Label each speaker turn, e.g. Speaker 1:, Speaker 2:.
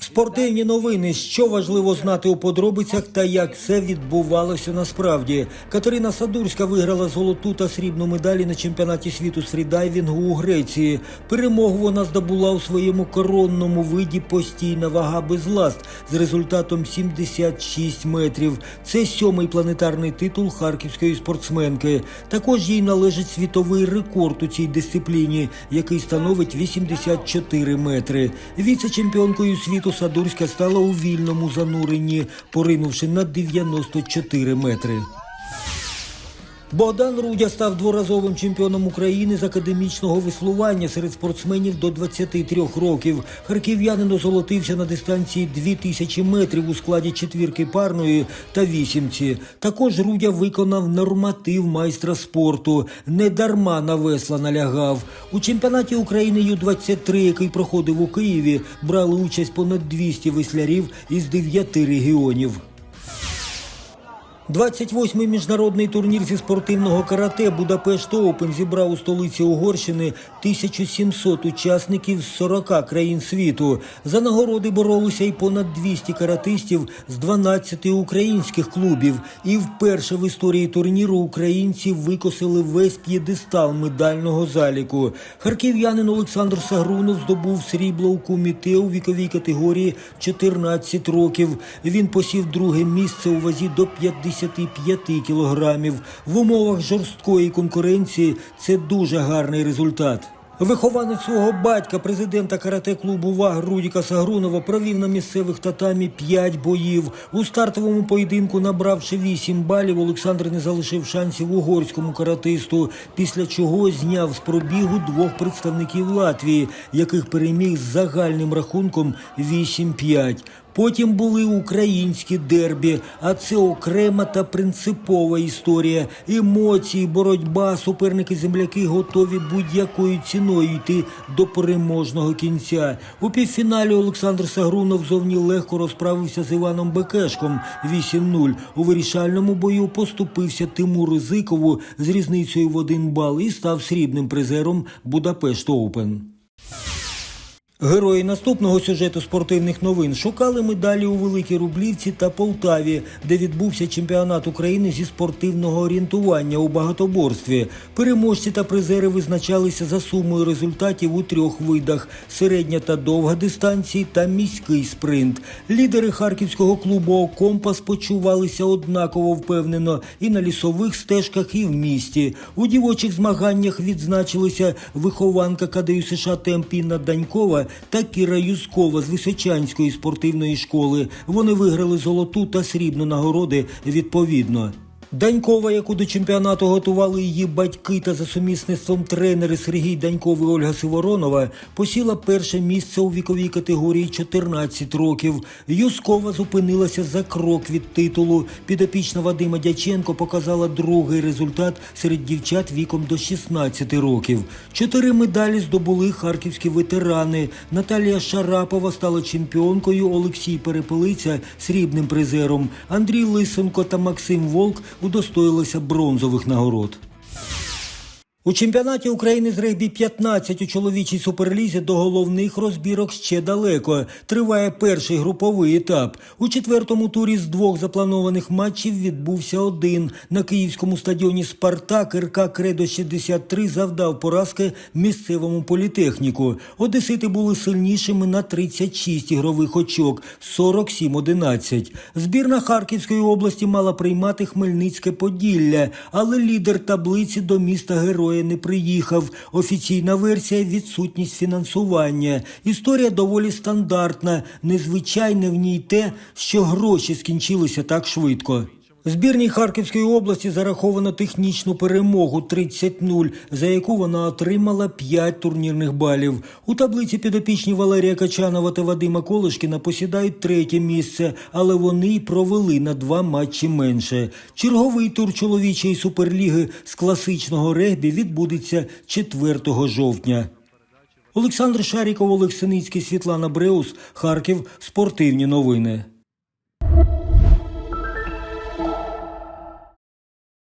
Speaker 1: Спортивні новини, що важливо знати у подробицях та як все відбувалося насправді. Катерина Садурська виграла золоту та срібну медалі на чемпіонаті світу з фрідайвінгу у Греції. Перемогу вона здобула у своєму коронному виді постійна вага без ласт з результатом 76 метрів. Це сьомий планетарний титул харківської спортсменки. Також їй належить світовий рекорд у цій дисципліні, який становить 84 метри. Віце-чемпіонкою світу Садурська стала у вільному зануренні, поринувши на 94 метри. Богдан Рудя став дворазовим чемпіоном України з академічного веслування серед спортсменів до 23 років. Харків'янин озолотився на дистанції 2000 метрів у складі четвірки парної та вісімці. Також Рудя виконав норматив майстра спорту. Недарма на весла налягав. У чемпіонаті України Ю-23, який проходив у Києві, брали участь понад 200 веслярів із 9 регіонів. 28-й міжнародний турнір зі спортивного карате Будапешт Оупен зібрав у столиці Угорщини 1700 учасників з 40 країн світу. За нагороди боролися й понад 200 каратистів з 12 українських клубів. І вперше в історії турніру українці викосили весь п'єдестал медального заліку. Харків'янин Олександр Сагрунов здобув срібло у куміте у віковій категорії 14 років. Він посів друге місце у вазі до 55 кілограмів. В умовах жорсткої конкуренції це дуже гарний результат. Вихованець свого батька, президента карате-клубу ВАГ Рудіка Сагрунова, провів на місцевих татамі 5 боїв. У стартовому поєдинку, набравши 8 балів, Олександр не залишив шансів угорському каратисту, після чого зняв з пробігу двох представників Латвії, яких переміг з загальним рахунком 8-5. Потім були українські дербі, а це окрема та принципова історія. Емоції, боротьба, суперники-земляки готові будь-якою ціною йти до переможного кінця. У півфіналі Олександр Сагрунов зовні легко розправився з Іваном Бекешком 8-0. У вирішальному бою поступився Тимуру Зикову з різницею в один бал і став срібним призером Будапешт Оупен. Герої наступного сюжету спортивних новин шукали медалі у Великій Рублівці та Полтаві, де відбувся чемпіонат України зі спортивного орієнтування у багатоборстві. Переможці та призери визначалися за сумою результатів у трьох видах: середня та довга дистанції та міський спринт. Лідери харківського клубу Компас почувалися однаково впевнено і на лісових стежках, і в місті. У дівочих змаганнях відзначилися вихованка КДЮ США Темпіна Данькова та Кіра Юскова з Височанської спортивної школи. Вони виграли золоту та срібну нагороди відповідно. Данькова, яку до чемпіонату готували її батьки та за сумісництвом тренери Сергій Даньков і Ольга Сиворонова, посіла перше місце у віковій категорії 14 років. Юскова зупинилася за крок від титулу. Підопічна Вадима Дяченко показала другий результат серед дівчат віком до 16 років. Чотири медалі здобули харківські ветерани. Наталія Шарапова стала чемпіонкою, Олексій Перепелиця срібним призером. Андрій Лисенко та Максим Волк удостоїлися бронзових нагород. У чемпіонаті України з регбі 15 у чоловічій суперлізі до головних розбірок ще далеко. Триває перший груповий етап. У четвертому турі з двох запланованих матчів відбувся один. На київському стадіоні Спартак РК Кредо 63 завдав поразки місцевому політехніку. Одесити були сильнішими на 36 ігрових очок 47-11. Збірна Харківської області мала приймати Хмельницьке Поділля, але лідер таблиці до міста Героя не приїхав. Офіційна версія відсутність фінансування. Історія доволі стандартна. Незвичайне в ній те, що гроші скінчилися так швидко. Збірній Харківської області зараховано технічну перемогу 30-0, за яку вона отримала 5 турнірних балів. У таблиці підопічні Валерія Качанова та Вадима Колишкіна посідають третє місце, але вони й провели на два матчі менше. Черговий тур чоловічої суперліги з класичного регбі відбудеться 4 жовтня. Олександр Шаріков, Олег Синицький, Світлана Бреус, Харків. Спортивні новини.